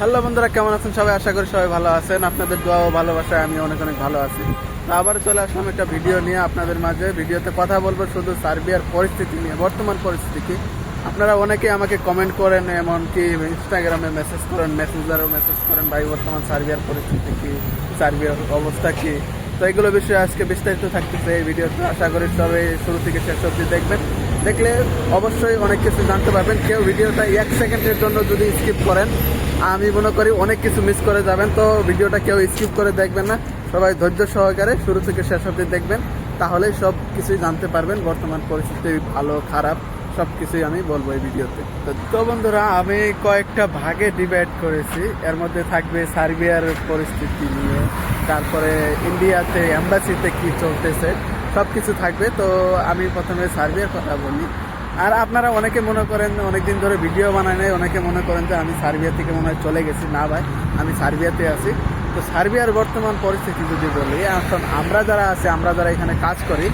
Hello বন্ধুরা, কেমন আছেন সবাই? আশা করি সবাই ভালো আছেন। আপনাদের দোয়া ভালোবাসায় আমি অনেক অনেক ভালো আছি। তো আবার চলে আসলাম একটা ভিডিও নিয়ে আপনাদের মাঝে। ভিডিওতে কথা বলব শুধু সার্বিয়ার পরিস্থিতি নিয়ে, বর্তমান পরিস্থিতি কি? আপনারা অনেকে আমাকে কমেন্ট করেন, এমনকি ইনস্টাগ্রামে মেসেজ করেন মেসেঞ্জারও মেসেজ করেন, ভাই, বর্তমান সার্বিয়ার পরিস্থিতি কি? সার্বিয়ার অবস্থা কি? তো এগুলো বিষয়ে আজকে বিস্তারিত থাকতেছে এই ভিডিওতে। আশা করি সবাই শুরু থেকে শেষ অবধি দেখবেন। দেখলে অবশ্যই অনেক কিছু জানতে পারবেন। কেউ ভিডিওটা এক সেকেন্ডের জন্য যদি স্কিপ করেন, আমি মনে করি অনেক কিছু মিস করে যাবেন। তো ভিডিওটা কেউ স্কিপ করে দেখবেন না। সবাই ধৈর্য সহকারে শুরু থেকে শেষ অবধি দেখবেন। তাহলে সব কিছুই জানতে পারবেন। বর্তমান পরিস্থিতি ভালো, খারাপ, সব কিছুই আমি বলব এই ভিডিওতে। তো বন্ধুরা, আমি কয়েকটা ভাগে ডিভাইড করেছি। এর মধ্যে থাকবে সার্বিয়ার পরিস্থিতি নিয়ে, তারপরে ইন্ডিয়াতে এম্বাসিতে কি চলতেছে সব কিছু থাকবে, তো আমি প্রথমে সার্বিয়ার কথা বলি। আর আপনারা অনেকে মনে করেন, অনেকদিন ধরে ভিডিও বানায় নাই, অনেকে মনে করেন যে আমি সার্বিয়া থেকে মনে হয় চলে গেছি। না ভাই, আমি সার্বিয়াতে আছি। তো সার্বিয়ার বর্তমান পরিস্থিতি যদি বলি, এখন আমরা যারা আছি, আমরা যারা এখানে কাজ করি,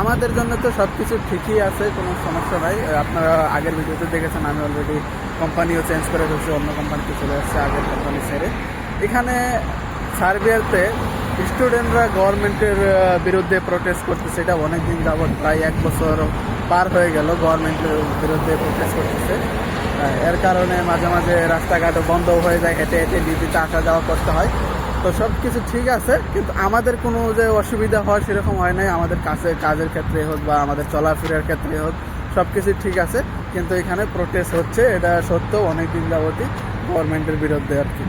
আমাদের জন্য তো সব কিছু ঠিকই আছে, কোনো সমস্যা নাই। আপনারা আগের ভিডিওতে দেখেছেন, আমি অলরেডি কোম্পানিও চেঞ্জ করে ফেলছি, অন্য কোম্পানিতে চলে আসছে, আগের কোম্পানি ছেড়ে। এখানে সার্বিয়াতে স্টুডেন্টরা গভর্নমেন্টের বিরুদ্ধে প্রোটেস্ট করতেছে। এটা অনেক দিন যাবৎ, প্রায় এক বছর পার হয়ে গেল গভর্নমেন্টের বিরুদ্ধে প্রোটেস্ট করতেছে। এর কারণে মাঝে মাঝে রাস্তাঘাটও বন্ধ হয়ে যায়, হেঁটে হেঁটে ডিউটিতে আসা যাওয়া করতে হয়। তো সব কিছু ঠিক আছে, কিন্তু আমাদের কোনো যে অসুবিধা হয় সেরকম হয় নাই। আমাদের কাছে, কাজের ক্ষেত্রে হোক বা আমাদের চলাফেরার ক্ষেত্রে হোক সব কিছু ঠিক আছে। কিন্তু এখানে প্রোটেস্ট হচ্ছে, এটা সত্য অনেক দিন যাবতই গভর্নমেন্টের বিরুদ্ধে আর কি।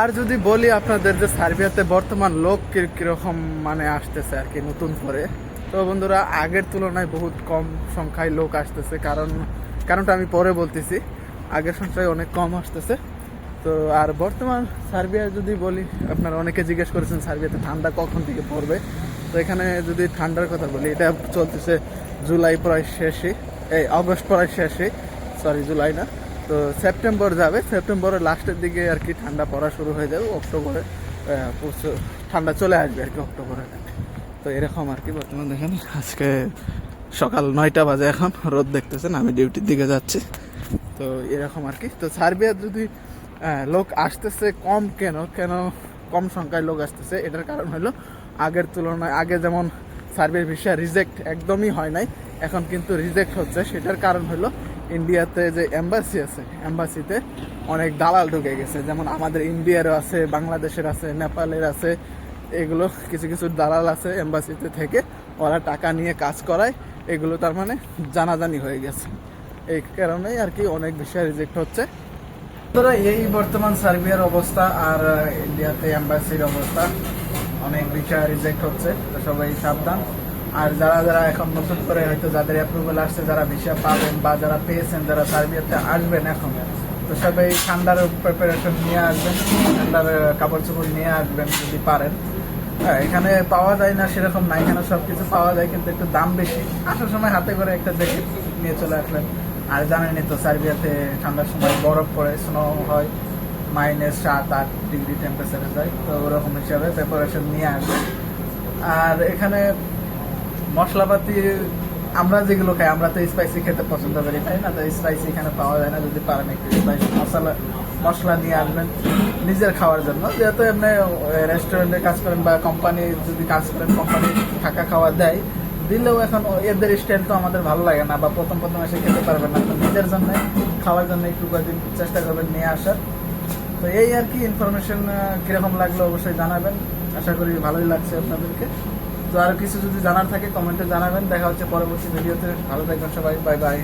আর যদি বলি আপনাদের যে সার্বিয়াতে বর্তমান লোক কীরকম মানে আসতেছে আর কি নতুন করে, তো বন্ধুরা, আগের তুলনায় বহুত কম সংখ্যায় লোক আসতেছে। কারণ, কারণটা আমি পরে বলতেছি। আগের সংখ্যায় অনেক কম আসতেছে। তো আর বর্তমান সার্বিয়া যদি বলি, আপনারা অনেকে জিজ্ঞেস করেছেন, সার্বিয়াতে ঠান্ডা কখন থেকে পড়বে? তো এখানে যদি ঠান্ডার কথা বলি, এটা চলতেছে জুলাই প্রায় শেষে এই অগস্ট প্রায় শেষে সরি জুলাই না। তো সেপ্টেম্বর যাবে। সেপ্টেম্বরের লাস্টের দিকে আর কি ঠান্ডা পড়া শুরু হয়ে যাবে। অক্টোবরে ঠান্ডা চলে আসবে আর কি অক্টোবরে। তো এরকম আর কি বর্তমান দেখেন। আজকে সকাল নয়টা বাজে এখন, রোদ দেখতেছেন, আমি ডিউটির দিকে যাচ্ছি। তো এরকম আর কি। তো সার্বিয়া যদি লোক আসতেছে কম কেন? কেন কম সংখ্যায় লোক আসতেছে? এটার কারণ হলো আগের তুলনায়, আগে যেমন সার্বিয়ার ভিসা রিজেক্ট একদমই হয় নাই, এখন কিন্তু রিজেক্ট হচ্ছে। সেটার কারণ হলো ইন্ডিয়াতে যে এম্বাসি আছে, এম্বাসিতে অনেক দালাল ঢুকে গেছে। যেমন আমাদের ইন্ডিয়ারও আছে, বাংলাদেশের আছে, নেপালের আছে, এগুলো কিছু কিছু দালাল আছে এম্বাসিতে থেকে। ওরা টাকা নিয়ে কাজ করায়, এগুলো তার মানে জানাজানি হয়ে গেছে। এই কারণেই আর কি অনেক বিষয় রিজেক্ট হচ্ছে। এই বর্তমান সার্বিয়ার অবস্থা আর, ইন্ডিয়াতে এম্বাসির অবস্থা, অনেক বিষয় রিজেক্ট হচ্ছে। তো সবাই সাবধান। আর যারা যারা এখন নতুন করে হয়তো যাদের অ্যাপ্রুভাল আসছে, যারা ভিসা পাবেন বা যারা পেয়েছেন, যারা সার্বিয়াতে আসবেন এখন, তো সবাই ঠান্ডার প্রিপারেশন নিয়ে আসবেন, ঠান্ডার কাপড় চোপড় নিয়ে আসবেন যদি পারেন। হ্যাঁ এখানে পাওয়া যায় না, সেরকম না এখানে সব কিছু পাওয়া যায়, কিন্তু একটু দাম বেশি। আসার সময় হাতে করে একটা জ্যাকেট নিয়ে চলে আসলেন। আর জানেনই তো, সার্বিয়াতে ঠান্ডার সময় বরফ পড়ে স্নো হয় মাইনাস সাত, আট ডিগ্রি টেম্পারেচারে যায়, তো ওরকম হিসাবে প্রিপারেশন নিয়ে আসবে আর এখানে মশলাপাতি, আমরা যেগুলো খাই, আমরা তো স্পাইসি খেতে পছন্দ করি, তাই না? তো স্পাইসি এখানে পাওয়া যায় না, যদি পারেন একটু স্পাইসি মশলা মশলা নিয়ে আসবেন নিজের খাওয়ার জন্য। যেহেতু এমনি রেস্টুরেন্টে কাজ করেন বা কোম্পানি যদি কাজ করেন কোম্পানি থাকা খাওয়া দেয়, দিলেও এখন এদের স্টাইল তো আমাদের ভালো লাগে না, বা প্রথম প্রথম এসে খেতে পারবেন না। নিজের জন্য, খাওয়ার জন্য একটু কয়েকদিন চেষ্টা করবেন নিয়ে আসার। তো এই আর কি ইনফরমেশন কীরকম লাগল অবশ্যই জানাবেন। আশা করি ভালোই লাগছে আপনাদেরকে। তো আর কিছু যদি জানার থাকে কমেন্টে জানাবেন। দেখা হচ্ছে পরবর্তী ভিডিওতে। ভালো থাকবেন সবাই। Bye bye